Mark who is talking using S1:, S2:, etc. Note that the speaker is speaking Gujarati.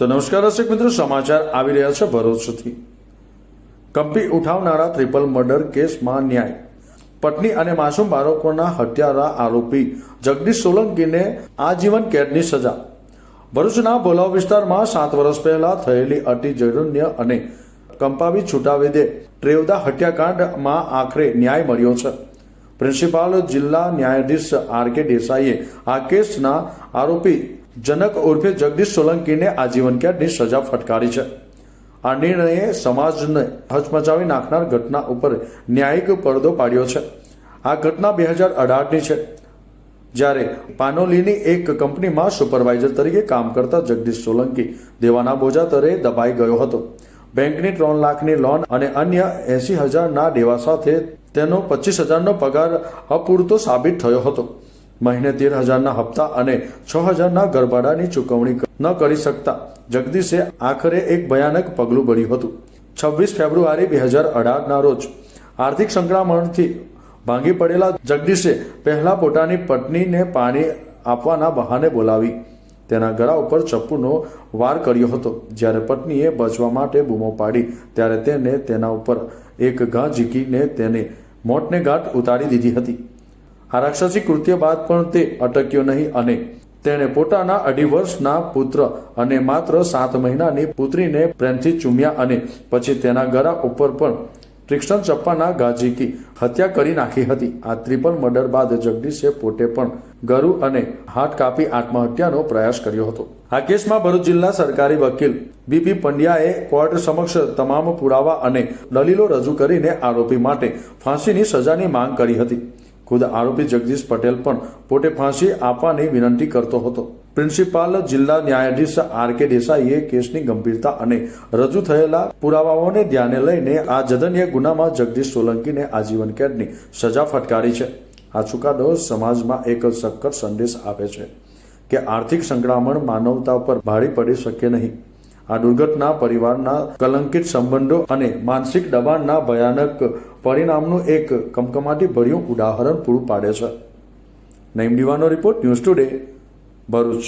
S1: તો નમસ્કાર દર્શક મિત્રો, સમાચાર આવી રહ્યા છે ભરૂચથી. કંપી ઉઠાવનારા ટ્રિપલ મર્ડર કેસમાં ન્યાય. પત્ની અને માસૂમ બાળકોના હત્યારા આરોપી જગદીશ સોલંકીને આજીવન કેદની સજા. ભરૂચના ભોલાવ વિસ્તારમાં સાત વર્ષ પહેલા થયેલી અતિ જૈરન્ય અને કંપાવી છૂટાવેદે ટ્રેવદા હત્યાકાંડમાં આખરે ન્યાય મળ્યો છે. પ્રિન્સિપાલ જિલ્લા ન્યાયાધીશ આર કે દેસાઈએ આ કેસના આરોપી જનક ઉર્ફે જગદીશ સોલંકીને આજીવન કેદની સજા ફટકારી છે. આ નિર્ણયે સમાજને હચમચાવી નાખનાર ઘટના ઉપર ન્યાયિક પડદો પાડ્યો છે. આ ઘટના બે હજાર અઢારની છે. જ્યારે પાનોલીની એક કંપનીમાં સુપરવાઇઝર તરીકે કામ કરતા જગદીશ સોલંકી દેવાના બોજા તરે દબાઈ ગયો હતો. બેંકની ત્રણ લાખની લોન અને અન્ય એસી હજારના દેવા સાથે તેનો પચીસ હજારનો પગાર અપૂરતો સાબિત થયો હતો. મહિને તેર હજારના હપ્તા અને છ હજારના ઘરભાડાની ચૂકવણી ન કરી શકતા જગદીશે આખરે એક ભયાનક પગલું ભર્યું હતું. છવ્વીસ ફેબ્રુઆરી બે હજાર અઢારના રોજ આર્થિક સંક્રમણથી ભાંગી પડેલા જગદીશે પહેલા પોતાની પત્નીને પાણી આપવાના બહાને બોલાવી તેના ગળા ઉપર ચપ્પુનો વાર કર્યો હતો. જ્યારે પત્નીએ બચવા માટે બૂમો પાડી, ત્યારે તેને તેના ઉપર એક ઘા ઝીકીને તેને મોટને ગાંઠ ઉતારી દીધી હતી. આ રાક્ષસી કૃત્ય બાદ પણ તે અટક્યો નહીં અને તેણે પોતાના અઢી વર્ષના પુત્ર અને માત્ર સાત મહિનાની પુત્રીને પ્રેમથી ચૂમ્યા અને પછી તેના ગળા ઉપર પણ તીક્ષ્ણ ચપ્પાના ગાજીકી હત્યા કરી નાખી હતી. આ ત્રિપલ મર્ડર બાદ જગદીશે પોતે પણ ગરુ અને હાથ કાપી આત્મહત્યાનો પ્રયાસ કર્યો હતો. આ કેસમાં ભરૂચ જિલ્લા સરકારી વકીલ બીપી પંડ્યાએ કોર્ટ સમક્ષ તમામ પુરાવા અને દલીલો રજૂ કરીને આરોપી માટે ફાંસીની સજાની માંગ કરી હતી. ખુદ આરોપી જગદીશ પટેલ પણ પોતે ફાંસી આપવાની વિનંતી કરતો હતો. પ્રિન્સિપાલ જિલ્લા ન્યાયાધીશ આર કે દેસાઈએ કેસની ગંભીરતા અને રજૂ થયેલા પુરાવાઓને ધ્યાને લઈને આ જધન્ય ગુનામાં જગદીશ સોલંકીને આજીવન કેદની સજા ફટકારી છે. આ ચુકાદો સમાજમાં એક સખત સંદેશ આપે છે કે આર્થિક સંકળામણ માનવતા પર ભારી પડી શકે નહીં. આ દુર્ઘટના પરિવારના કલંકિત સંબંધો અને માનસિક દબાણના ભયાનક પરિણામનું એક કમકમાટી ભર્યું ઉદાહરણ પૂરું પાડે છે. નઈમ દીવાનો રિપોર્ટ ન્યૂઝ ટુડે. ભરૂચ